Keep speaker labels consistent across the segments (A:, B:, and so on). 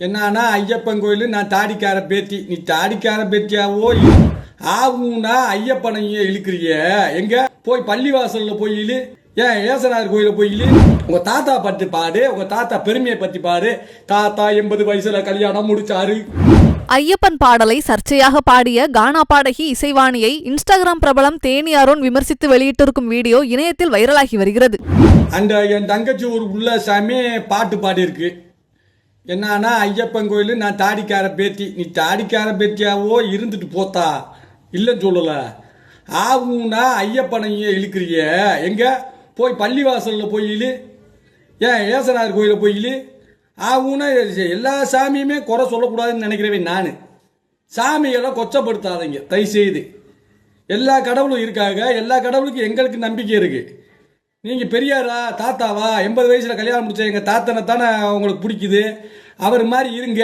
A: என்னன்னா ஐயப்பன் கோயில் நான் தாடிக்கார பேத்தி. நீ தாடிக்கார பேத்தியாவோ ஆகும்னா ஐயப்பனையும் இழுக்கிறிய. எங்க? போய் பள்ளிவாசல்ல போய் இழு. ஏன் ஏசனார் கோயில போய் இழு. உங்க தாத்தா பத்தி பாடு. உங்க தாத்தா பெருமையை பத்தி பாடு. தாத்தா எண்பது வயசுல கல்யாணம் முடிச்சாரு.
B: ஐயப்பன் பாடலை சர்ச்சையாக பாடிய கானா பாடகி இசைவாணியை இன்ஸ்டாகிராம் பிரபலம் தேனி அருண் விமர்சித்து வெளியிட்டிருக்கும் வீடியோ இணையத்தில் வைரலாகி வருகிறது.
A: அந்த என் தங்கச்சி ஒரு உள்ள சாமி பாட்டு பாடியிருக்கு. என்னன்னா ஐயப்பன் கோயில் நான் தாடிக்கார பேத்தி. நீ தாடிக்கார பேத்தியாவோ இருந்துட்டு போத்தா. இல்லைன்னு சொல்லலை. ஆகும்னா ஐயப்பனையும் இழுக்கிறிய. எங்கே? போய் பள்ளிவாசலில் போய் இழு. ஏன் ஏசனார் கோயிலில் போய் இழு. ஆகும்னா எல்லா சாமியுமே குறை சொல்லக்கூடாதுன்னு நினைக்கிறவன் நான். சாமியெல்லாம் கொச்சப்படுத்தாதீங்க. தயவு செய்து எல்லா கடவுளும் இருக்காங்க. எல்லா கடவுளுக்கும் எங்களுக்கு நம்பிக்கை இருக்குது நீங்க பெரியாரா தாத்தாவா? எண்பது வயசுல கல்யாணம் முடிச்ச எங்க தாத்தனை தானே உங்களுக்கு பிடிக்குது? அவர் மாதிரி இருங்க.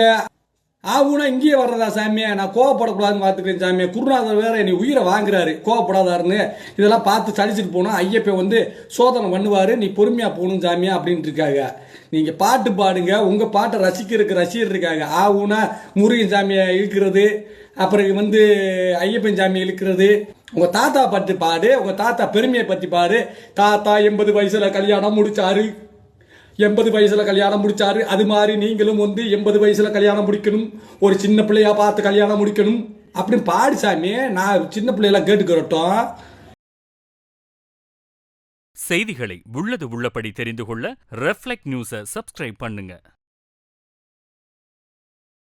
A: ஆகுனா இங்கேயே வர்றதா சாமியை நான் கோவப்படக்கூடாதுன்னு பார்த்துக்கிறேன் சாமியை குருநாதர் வேற என்னை உயிரை வாங்குறாரு. கோவப்படாதாருன்னு இதெல்லாம் பார்த்து சலிச்சுட்டு போனால் ஐயப்பன் வந்து சோதனை பண்ணுவார். நீ பொறுமையாக போகணும் சாமியா அப்படின்ட்டு இருக்காங்க நீங்கள் பாட்டு பாடுங்க. உங்கள் பாட்டை ரசிக்கிறதுக்கு ரசிகர் இருக்காங்க. ஆகுனா முருகன் சாமியை இழுக்கிறது அப்புறம் வந்து ஐயப்பன் சாமி இழுக்கிறது. உங்கள் தாத்தா பற்றி பாடு. உங்கள் தாத்தா பெருமையை பற்றி பாடு. தாத்தா எண்பது வயசில் கல்யாணம் முடிச்சாரு. எண்பது வயசில் கல்யாணம் முடிச்சாரு. அது மாதிரி நீங்களும் வந்து எண்பது வயசில் கல்யாணம் முடிக்கணும். ஒரு சின்ன பிள்ளையா பார்த்து கல்யாணம் முடிக்கணும். அப்படின்னு பாடு சாமி நான் சின்ன பிள்ளையெல்லாம் கேட்டுக்கிறட்டும்.
C: செய்திகளை உள்ளது உள்ளபடி தெரிந்து கொள்ள ரெஃப்ளெக்ட் நியூஸை சப்ஸ்கிரைப் பண்ணுங்கள்